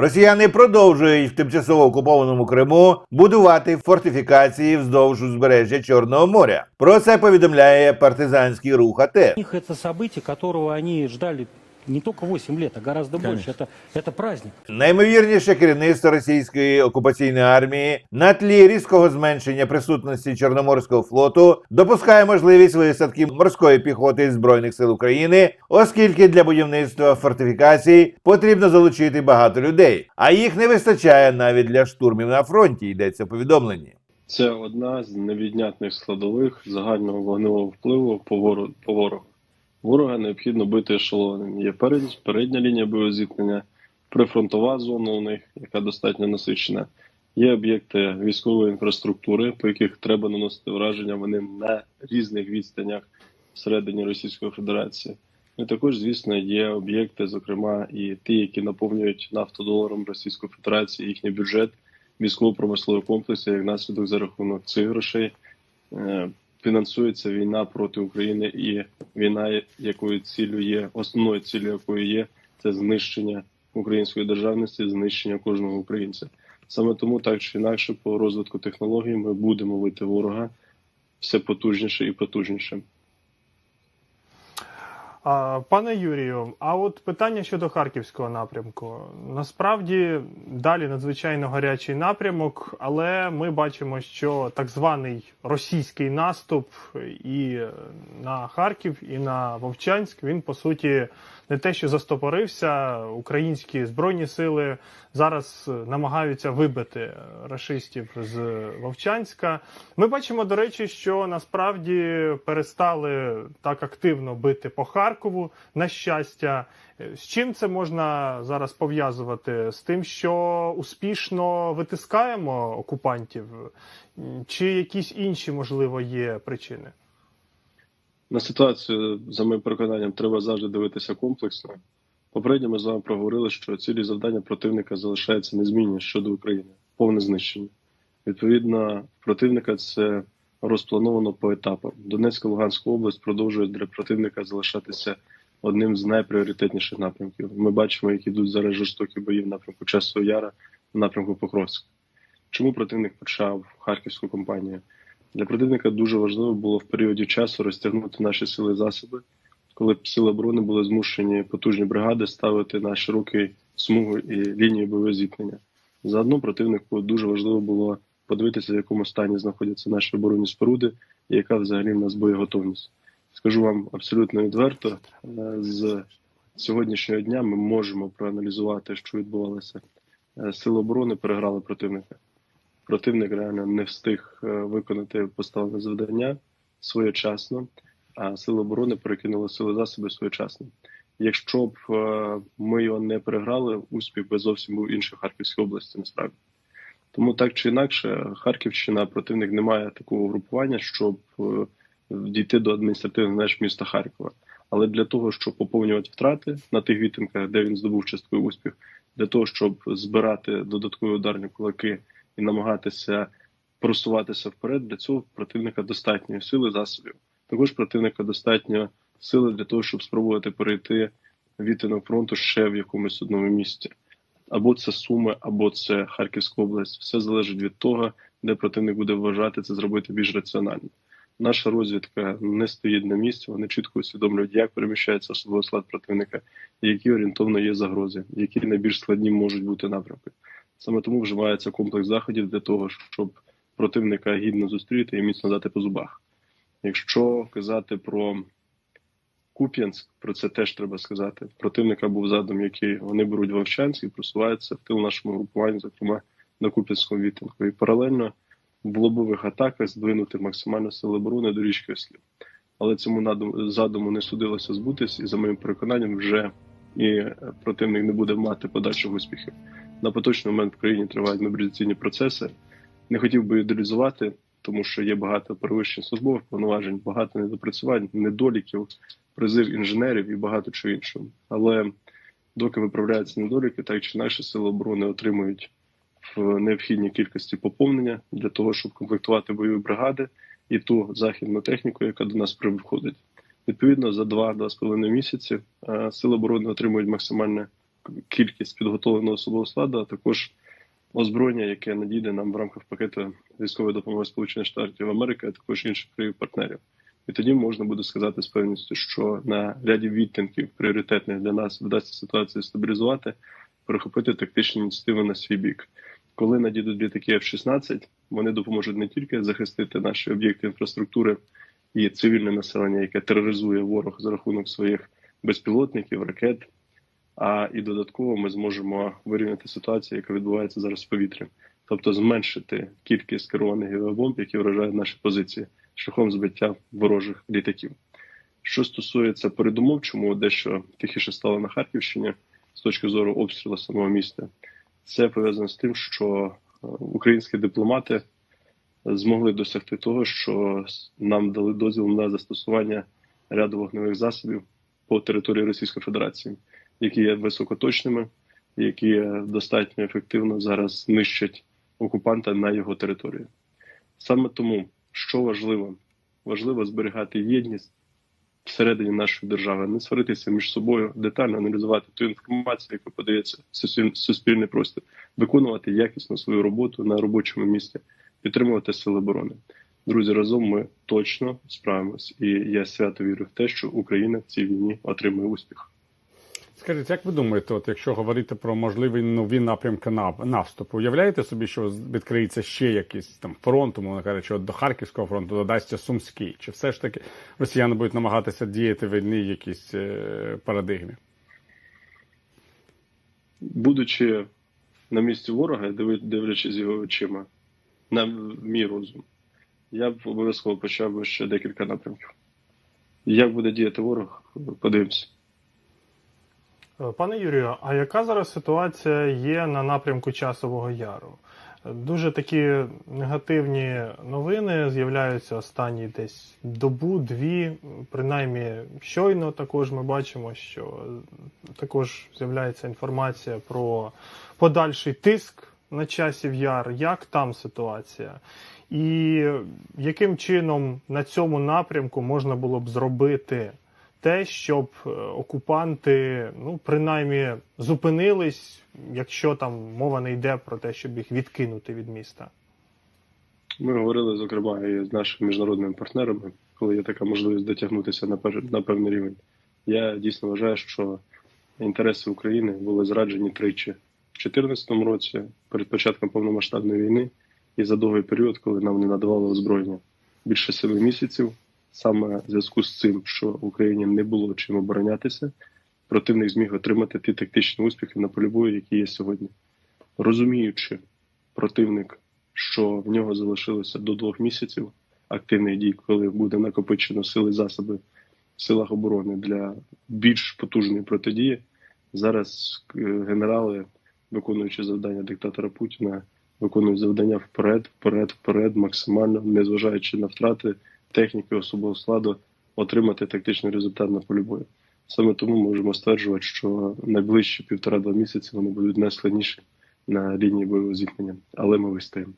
Росіяни продовжують в тимчасово окупованому Криму будувати фортифікації вздовж узбережжя Чорного моря. Про це повідомляє партизанський рух АТ. Це событие, которого они ждали не только 8 лет, а гораздо больше. Это, это праздник. Наймовірніше керівництво російської окупаційної армії на тлі різкого зменшення присутності Чорноморського флоту допускає можливість висадки морської піхоти збройних сил України, оскільки для будівництва фортифікацій потрібно залучити багато людей, а їх не вистачає навіть для штурмів на фронті. Йдеться в повідомленні. Це одна з невіднятних складових загального вогневого впливу по ворогу. Ворога необхідно бити ешелонами. Є перед- передня лінія боєзіткнення, прифронтова зона у них, яка достатньо насичена. Є об'єкти військової інфраструктури, по яких треба наносити враження. Вони на різних відстанях всередині Російської Федерації. Ну, І також, звісно, є об'єкти, зокрема, і ті, які наповнюють нафтодоларом Російської Федерації, їхній бюджет військово-промисловий комплекс, і як наслідок за рахунок цих грошей е, фінансується війна проти України, і війна, якою цілю є, основною цілею якої є, це знищення української державності, знищення кожного українця. Саме тому, так чи інакше, по розвитку технологій ми будемо вити ворога все потужніше і потужніше. Пане Юрію, а от питання щодо харківського напрямку. Насправді далі надзвичайно гарячий напрямок, але ми бачимо, що так званий російський наступ і на Харків, і на Вовчанськ він по суті не те, що застопорився. Українські збройні сили зараз намагаються вибити рашистів з Вовчанська. Ми бачимо, до речі, що насправді перестали так активно бити по Харкову. На щастя, Е, з чим це можна зараз пов'язувати? З тим, що успішно витискаємо окупантів, чи якісь інші можливо є причини? На ситуацію, за моїм переконанням, треба завжди дивитися комплексно. Попередньо ми з вами проговорили, що цілі завдання противника залишаються незмінні щодо України, повне знищення. Відповідно, противника це розплановано по етапам. Донецька Луганська область продовжує для противника залишатися одним з найпріоритетніших напрямків. Ми бачимо, як ідуть зараз жорстокі бої в напрямку Часового Яра, в напрямку Покровська. Чому противник почав харківську кампанію? Для противника дуже важливо було в періоді часу розтягнути наші сили засоби, коли б сили оборони були змушені потужні бригади ставити на широкий смугу і лінію бойового зіткнення. Заодно противнику дуже важливо було подивитися, в якому стані знаходяться наші оборонні споруди і яка взагалі в нас боєготовність. Скажу вам абсолютно відверто, е, з сьогоднішнього дня ми можемо проаналізувати, що відбувалося. Е, Сили оборони переграли противника противник реально не встиг е, виконати поставлене завдання своєчасно, а сили оборони перекинули сили засоби своєчасно. Якщо б ми його не переграли, успіх би зовсім був інший в Харківській області, насправді. Тому так чи інакше, Харківщина противник не має такого групування, щоб е, дійти до адміністративних меж міста Харкова. Але для того, щоб поповнювати втрати на тих відтинках, де він здобув частковий успіх, для того, щоб збирати додаткові ударні кулаки і намагатися просуватися вперед, для цього противника достатньо сили засобів. Також противника достатньо сили для того, щоб спробувати перейти відтинок фронту ще в якомусь одному місці. Або це Суми, або це Харківська область. Все залежить від того, де противник буде вважати це зробити більш раціонально. Наша розвідка не стоїть на місці, вони чітко усвідомлюють, як переміщається особовий склад противника, які орієнтовно є загрози, які найбільш складні можуть бути напрямки. Саме тому вживається комплекс заходів для того, щоб противника гідно зустріти і міцно дати по зубах. Якщо казати про Куп'янськ, про це теж треба сказати. Противника був задум, який вони беруть Вовчанськ і просуваються в тил нашому групуванню, зокрема на Куп'янському відтинку. І паралельно в лобових атаках здвинути максимально сили оборони до річки Ослів. Але цьому задуму не судилося збутись, і за моїм переконанням, вже і е, противник не буде мати подальших успіхів. На поточний момент в країні тривають мобілізаційні процеси. Не хотів би ідеалізувати, тому що є багато перевищень службових повноважень, багато недопрацювань, недоліків, призив інженерів і багато чого іншого. Але доки виправляються недоліки, так чи інакше сили оборони отримують в необхідній кількості поповнення для того, щоб комплектувати бойові бригади і ту західну техніку, яка до нас приходить. Відповідно, за 2-2,5 місяці е, сили оборони отримують максимальне кількість підготовленого особового складу, а також озброєння, яке надійде нам в рамках пакету військової допомоги Сполучених Штатів Америки, а також інших країн партнерів. І тоді можна буде сказати з певністю, що на ряді відтинків пріоритетних для нас вдасться ситуацію стабілізувати, перехопити тактичні ініціативи на свій бік. Коли надійдуть літаки F-16, вони допоможуть не тільки захистити наші об'єкти інфраструктури і цивільне населення, яке тероризує ворог за рахунок своїх безпілотників, ракет, а і додатково ми зможемо вирівняти ситуацію, яка відбувається зараз в повітрі, тобто зменшити кількість керованих гівобомб, які вражають наші позиції шляхом збиття ворожих літаків. Що стосується передумов, чому дещо тихіше стало на Харківщині з точки зору обстрілу самого міста, це пов'язано з тим, що е, українські дипломати змогли досягти того, що нам дали дозвіл на застосування ряду вогневих засобів по території Російської Федерації, які є високоточними, які достатньо ефективно зараз нищать окупанта на його території. Саме тому, що важливо, важливо зберігати єдність всередині нашої держави, не сваритися між собою, детально аналізувати ту інформацію, яка подається в суспіль- суспільний простір, виконувати якісно свою роботу на робочому місці, підтримувати сили оборони. Друзі, разом ми точно справимось, і я свято вірю в те, що Україна в цій війні отримає успіх. Скажіть, як ви думаєте, от якщо говорити про можливі нові напрямки наступу, уявляєте собі, що відкриється ще якийсь там фронт, умовно кажучи, от до Харківського фронту додасться Сумський? Чи все ж таки росіяни будуть намагатися діяти в одній якійсь е, парадигмі? будучи на місці ворога, дивлячись його очима, на мій розум, я б обов'язково почав би ще декілька напрямків. Як буде діяти ворог, подивимося. Е, Пане Юрію, а яка зараз ситуація є на напрямку Часового Яру? Дуже такі негативні новини з'являються останні десь добу, дві. Принаймні, щойно також ми бачимо, що також з'являється інформація про подальший тиск на часів яр. Як там ситуація? І яким чином на цьому напрямку можна було б зробити те, щоб е, окупанти, ну принаймні, зупинились, якщо там мова не йде про те, щоб їх відкинути від міста. Ми говорили, зокрема, і з нашими міжнародними партнерами, коли є така можливість дотягнутися на, пер- на певний рівень. Я дійсно вважаю, що інтереси України були зраджені тричі в 2014 році, перед початком повномасштабної війни, і за довгий період, коли нам не надавали озброєння більше семи місяців, саме в зв'язку з цим, що Україні не було чим оборонятися, противник зміг отримати ті тактичні успіхи на полі бою, які є сьогодні. Розуміючи противник, що в нього залишилося до двох місяців активних дій, коли буде накопичено сили засоби в силах оборони для більш потужної протидії. Зараз е, генерали, виконуючи завдання диктатора Путіна, виконують завдання вперед, вперед, вперед, максимально, незважаючи на втрати техніки особового складу, отримати тактичний результат на полі бою. Саме тому можемо стверджувати, що найближчі півтора-два місяці вони будуть найскладніші на лінії бойового зіткнення, але ми вистоїмо.